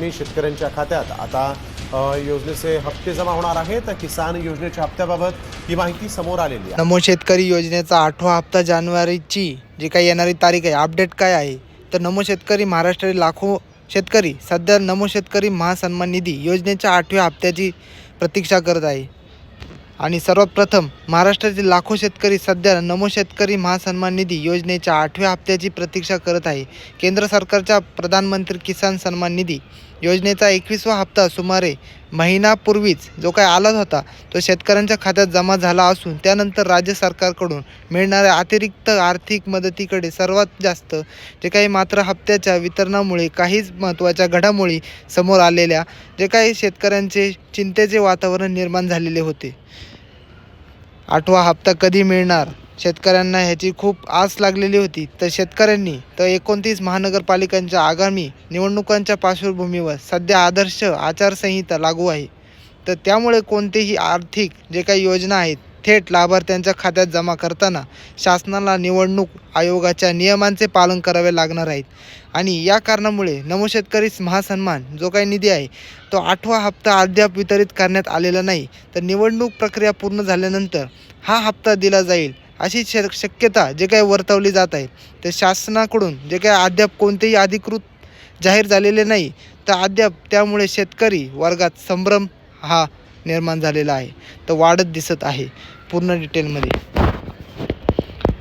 मी शेतकऱ्यांच्या खात्यात. आता योजनेचे हप्ते जमा होणार आहेत. किसान योजनेच्या हप्त्याबाबत ही माहिती समोर आलेली आहे. नमो शेतकरी योजनेचा आठवा हप्ता जानेवारीची जी काही येणारी तारीख आहे अपडेट काय आहे? तर नमो शेतकरी महाराष्ट्रातील लाखो शेतकरी सध्या नमो शेतकरी महासन्मान निधी योजनेच्या आठव्या हप्त्याची प्रतीक्षा करत आहे. आणि सर्वात प्रथम महाराष्ट्रातील लाखो शेतकरी सध्या नमो शेतकरी महासन्मान निधी योजनेच्या आठव्या हप्त्याची प्रतीक्षा करत आहे. केंद्र सरकारच्या प्रधानमंत्री किसान सन्मान निधी योजनेचा एकवीसवा हप्ता सुमारे महिनापूर्वीच जो काय आला होता तो शेतकऱ्यांच्या खात्यात जमा झाला असून त्यानंतर राज्य सरकारकडून मिळणाऱ्या अतिरिक्त आर्थिक मदतीकडे सर्वात जास्त जे काही मात्र हप्त्याच्या वितरणामुळे काहीच महत्त्वाच्या घडामोडी समोर आलेल्या जे काही शेतकऱ्यांचे चिंतेचे वातावरण निर्माण झालेले होते. आठवा हप्ता कधी मिळणार? शेतकऱ्यांना ह्याची खूप आस लागलेली होती. तर शेतकऱ्यांनी तर एकोणतीस महानगरपालिकांच्या आगामी निवडणुकांच्या पार्श्वभूमीवर सध्या आदर्श आचारसंहिता लागू आहे. तर त्यामुळे कोणतेही आर्थिक जे काही योजना आहेत थेट लाभार्थ्यांच्या खात्यात जमा करताना शासनाला निवडणूक आयोगाच्या नियमांचे पालन करावे लागणार आहेत. आणि या कारणामुळे नमो शेतकरी महासन्मान जो काही निधी आहे तो आठवा हप्ता अद्याप वितरित करण्यात आलेला नाही. तर निवडणूक प्रक्रिया पूर्ण झाल्यानंतर हा हप्ता दिला जाईल. अशी श शक्यता जे काही वर्तवली जात आहे. तर शासनाकडून जे काही अद्याप कोणतेही अधिकृत जाहीर झालेले नाही तर अद्याप त्यामुळे शेतकरी वर्गात संभ्रम हा निर्माण झालेला आहे. तर वाढत दिसत आहे. पूर्ण डिटेलमध्ये.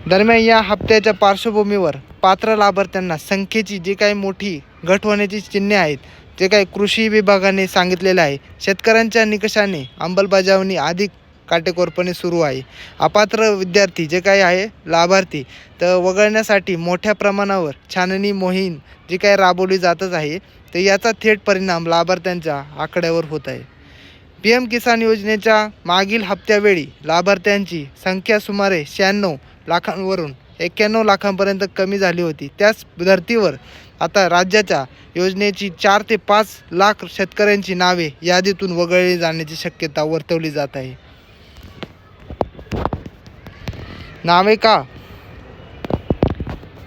दरम्यान या हप्त्याच्या पार्श्वभूमीवर पात्र लाभार्थ्यांना संख्येची जी काही मोठी घट होण्याची चिन्हे आहेत जे काही कृषी विभागाने सांगितलेलं आहे शेतकऱ्यांच्या निकषाने अंमलबजावणी अधिक काटेकोरपणे सुरू आहे. अपात्र विद्यार्थी जे काही आहे लाभार्थी तर वगळण्यासाठी मोठ्या प्रमाणावर छाननी मोहीम जी काही राबवली जातच आहे तर याचा थेट परिणाम लाभार्थ्यांच्या आकड्यावर होत आहे. पी एम किसान योजनेच्या मागील हप्त्यावेळी लाभार्थ्यांची संख्या सुमारे शहाण्णव लाखांवरून एक्क्याण्णव लाखांपर्यंत कमी झाली होती. त्याच धर्तीवर आता राज्याच्या योजनेची चार ते पाच लाख शेतकऱ्यांची नावे यादीतून वगळली जाण्याची शक्यता वर्तवली जात आहे. नावे का?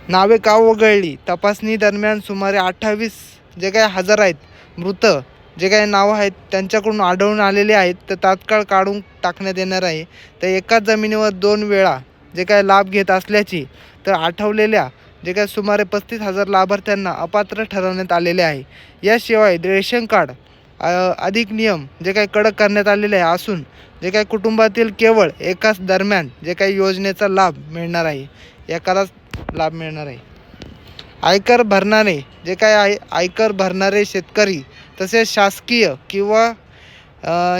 नावे का हो वगळली तपासणी दरम्यान सुमारे अठ्ठावीस जे काही हजर आहेत मृत जे काही नावं आहेत त्यांच्याकडून आढळून आलेले आहेत तर तात्काळ काढून टाकण्यात येणार आहे. तर एकाच जमिनीवर दोन वेळा जे काही लाभ घेत असल्याची तर आठवलेल्या जे काही सुमारे पस्तीस हजार लाभार्थ्यांना अपात्र ठरवण्यात आलेले आहे. याशिवाय रेशन कार्ड अधिक नियम जे काही कडक करण्यात आलेले आहे असून जे काही कुटुंबातील केवळ एकाच दरम्यान जे काही योजनेचा लाभ मिळणार आहे एकालाच लाभ मिळणार आहे. आयकर भरणारे जे काय आय आयकर भरणारे शेतकरी तसेच शासकीय किंवा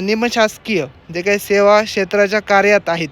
निमशासकीय जे काही सेवा क्षेत्राच्या कार्यात आहेत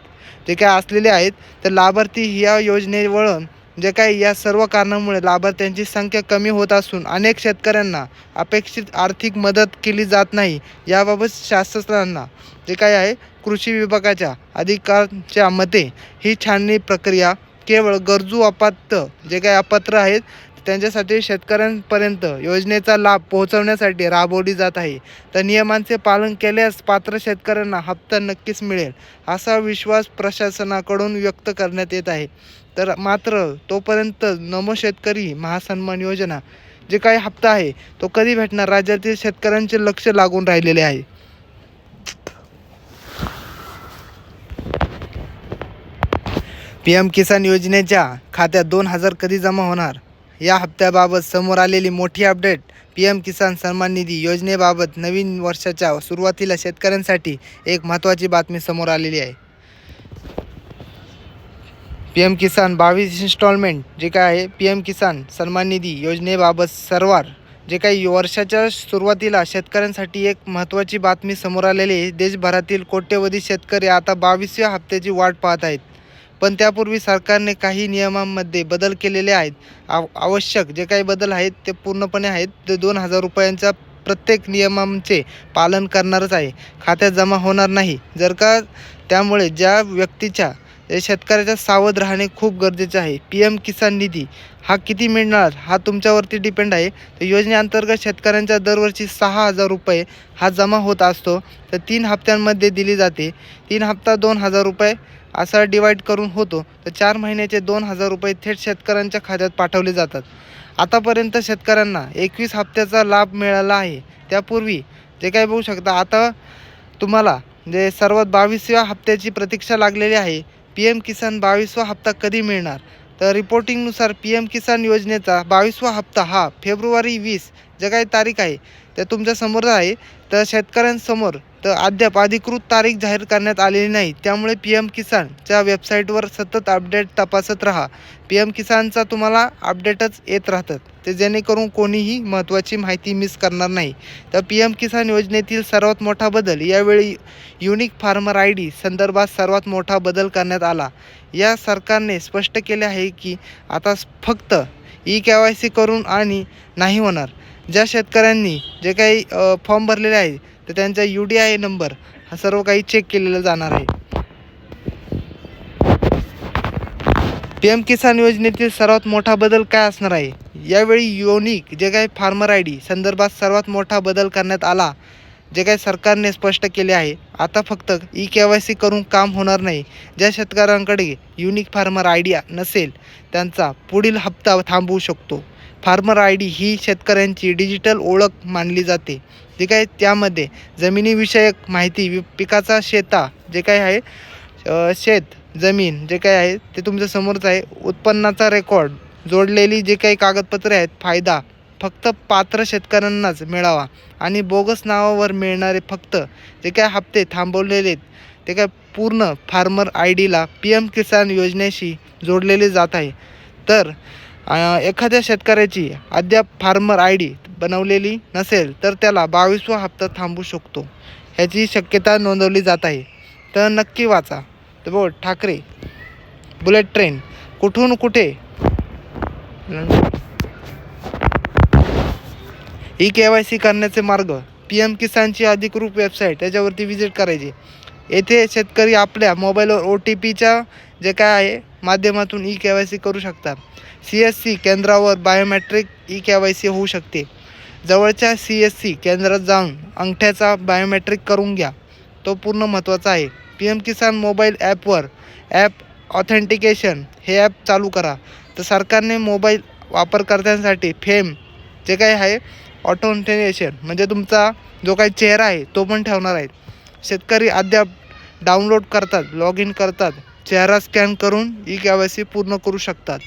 जे काय असलेले आहेत तर लाभार्थी या योजनेवळून म्हणजे जे काही या सर्व कारणामुळे लाभार्थ्यांची संख्या कमी होत असून अनेक शेतकऱ्यांना अपेक्षित आर्थिक मदत केली जात नाही याबाबत शास्त्रज्ञांना जे काय आहे कृषी विभागाच्या अधिकाऱ्यांच्या मते ही छाननी प्रक्रिया केवळ गरजू अपात्र जे काही अपात्र आहेत त्यांच्यासाठी शेतकऱ्यांपर्यंत योजनेचा लाभ पोहोचवण्यासाठी राबवली जात आहे. तर नियमांचे पालन केल्यास पात्र शेतकऱ्यांना हप्ता नक्कीच मिळेल असा विश्वास प्रशासनाकडून व्यक्त करण्यात येत आहे. तर मात्र तोपर्यंत नमो शेतकरी महासन्मान योजना जे काही हप्ता आहे तो कधी भेटणार? राज्यातील शेतकऱ्यांचे लक्ष लागून राहिलेले आहे. पी एम किसान योजनेच्या खात्यात दोन हजार कधी जमा होणार? या हप्त्याबाबत समोर आलेली मोठी अपडेट पी एम किसान सन्मान निधी योजनेबाबत नवीन वर्षाच्या सुरुवातीला शेतकऱ्यांसाठी एक महत्त्वाची बातमी समोर आलेली आहे. पी एम किसान बावीस इन्स्टॉलमेंट जे काय आहे पी एम किसान सन्मान निधी योजनेबाबत सर्वार जे काही वर्षाच्या सुरुवातीला शेतकऱ्यांसाठी एक महत्त्वाची बातमी समोर आलेली आहे. देशभरातील कोट्यवधी शेतकरी आता बावीसव्या हप्त्याची वाट पाहत आहेत. पण त्यापूर्वी सरकारने काही नियमांमध्ये बदल केलेले आहेत. आव आवश्यक जे काही बदल आहेत ते पूर्णपणे आहेत. ते दोन हजार रुपयांचा प्रत्येक नियमांचे पालन करणारच आहे. खात्यात जमा होणार नाही. जर का त्यामुळे ज्या व्यक्तीच्या शेतकऱ्याच्या सावध राहणे खूप गरजेचे आहे. पी एम किसान निधी हा किती मिळणार हा तुमच्यावरती डिपेंड आहे. तर योजनेअंतर्गत शेतकऱ्यांच्या दरवर्षी सहा हजार रुपये हा जमा होत असतो. तर तीन हप्त्यांमध्ये दिली जाते. तीन हप्ता दोन हजार रुपये. असा डिवाईड करून होतो तर चार महिन्याचे दोन हजार रुपये थेट शेतकऱ्यांच्या खात्यात पाठवले जातात. आतापर्यंत शेतकऱ्यांना एकवीस हप्त्याचा लाभ मिळाला आहे. त्यापूर्वी जे काय बघू शकता आता तुम्हाला जे सर्वात बावीसव्या हप्त्याची प्रतीक्षा लागलेली आहे पी एम किसान बावीसवा हप्ता कधी मिळणार? तर रिपोर्टिंगनुसार पी एम किसान योजनेचा बावीसवा हप्ता हा फेब्रुवारी वीस जे काही तारीख आहे ते तुमच्यासमोर आहे. तर शेतकऱ्यांसमोर तर अद्याप अधिकृत तारीख जाहीर करण्यात आलेली नाही. त्यामुळे पी एम किसानच्या वेबसाईटवर सतत अपडेट तपासत राहा. पी एम किसानचा तुम्हाला अपडेटच येत राहतात. ते जेणेकरून कोणीही महत्त्वाची माहिती मिस करणार नाही. तर पी एम किसान योजनेतील सर्वात मोठा बदल यावेळी युनिक फार्मर आय डी संदर्भात सर्वात मोठा बदल करण्यात आला. या सरकारने स्पष्ट केले आहे की आता फक्त ई के वाय सी करून आणि नाही होणार. ज्या शेतकऱ्यांनी जे काही फॉर्म भरलेले आहे तर त्यांचा यू डी आय नंबर हा सर्व काही चेक केलेला जाणार आहे. पी एम किसान योजनेतील सर्वात मोठा बदल काय असणार आहे? यावेळी युनिक जे काही फार्मर आय डी संदर्भात सर्वात मोठा बदल करण्यात आला जे काही सरकारने स्पष्ट केले आहे. आता फक्त ई के वाय सी करून काम होणार नाही. ज्या शेतकऱ्यांकडे युनिक फार्मर आय नसेल त्यांचा पुढील हप्ता थांबवू शकतो. फार्मर आय डी ही शेतकऱ्यांची डिजिटल ओळख मानली जाते. जे काय त्यामध्ये जमिनीविषयक माहिती वि- पिकाचा शेता जे काय आहे शेत जमीन जे काय आहे ते तुमच्या समोरच आहे. उत्पन्नाचा रेकॉर्ड जोडलेली जे काही कागदपत्रे आहेत फायदा फक्त पात्र शेतकऱ्यांनाच मिळावा. आणि बोगस नावावर मिळणारे फक्त जे काय हप्ते थांबवलेले ते काय पूर्ण फार्मर आय डीला पी एम किसान योजनेशी जोडलेले जात आहे. तर एखाद्या शेतकऱ्याची अद्याप फार्मर आय डी बनवलेली नसेल तर त्याला बावीसवा हप्ता थांबू शकतो. ह्याची शक्यता नोंदवली जात आहे. तर नक्की वाचा. तर बघ ठाकरे. बुलेट ट्रेन कुठून कुठे? ई के वाय सी करण्याचे मार्ग. पी एम किसानची अधिकृत वेबसाईट त्याच्यावरती व्हिजिट करायची. येथे शेतकरी आपल्या मोबाईलवर ओ टी पीच्या जे काय आहे माध्यमातून ई के वाय सी करू शकतात. सी एस सी केंद्रावर biometric E K Y C होऊ शकते. जवळच्या सी एस सी केंद्रात जाऊन अंगठ्याचा बायोमॅट्रिक करून घ्या. तो पूर्ण महत्त्वाचा आहे. पी एम किसान मोबाईल ॲपवर ॲप ऑथेंटिकेशन हे ॲप चालू करा. तर सरकारने मोबाईल वापरकर्त्यांसाठी फेम जे काही आहे ऑटोंटेशन म्हणजे तुमचा जो काही चेहरा आहे तो पण ठेवणार आहे शेतकरी अद्याप डाउनलोड करतात लॉग इन करतात. चेहरा स्कॅन करून ई के वाय सी पूर्ण करू शकतात.